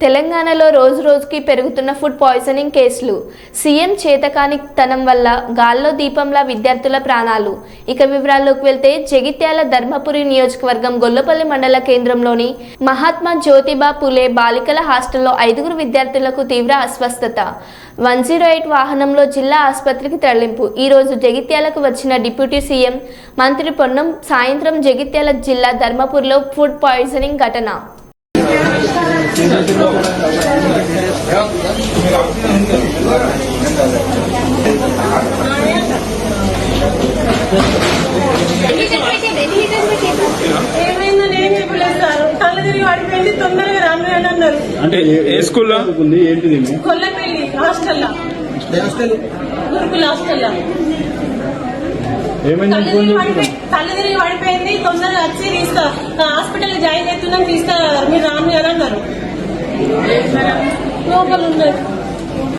తెలంగాణలో రోజు రోజుకి పెరుగుతున్న ఫుడ్ పాయిజనింగ్ కేసులు. సీఎం చేతకాని తనం వల్ల గాల్లో దీపంలా విద్యార్థుల ప్రాణాలు. ఇక వివరాల్లోకి వెళ్తే జగిత్యాల ధర్మపురి నియోజకవర్గం గొల్లపల్లి మండల కేంద్రంలోని మహాత్మా జ్యోతిబా పులే బాలికల హాస్టల్లో ఐదుగురు విద్యార్థులకు తీవ్ర అస్వస్థత. వన్ జీరో ఎయిట్ వాహనంలో జిల్లా ఆసుపత్రికి తరలింపు. ఈ రోజు జగిత్యాలకు వచ్చిన డిప్యూటీ సీఎం మంత్రి పొన్నం సాయంత్రం జగిత్యాల జిల్లా ధర్మపురిలో ఫుడ్ పాయిజనింగ్ ఘటన. అంటే ఏ- స్కూల్లో? ఉంది ఏంటిది కొల్లపల్లి హాస్టల్లో. గురుకుల హాస్టల్లో. ఏమైంది? తిరిగి చేస్తున్నా పడిపోయింది తొందరగా వచ్చి తీసుకు. హాస్పిటల్ జాయిన్ అవుతున్నాం తీసుకు. లోపల ఉన్నారు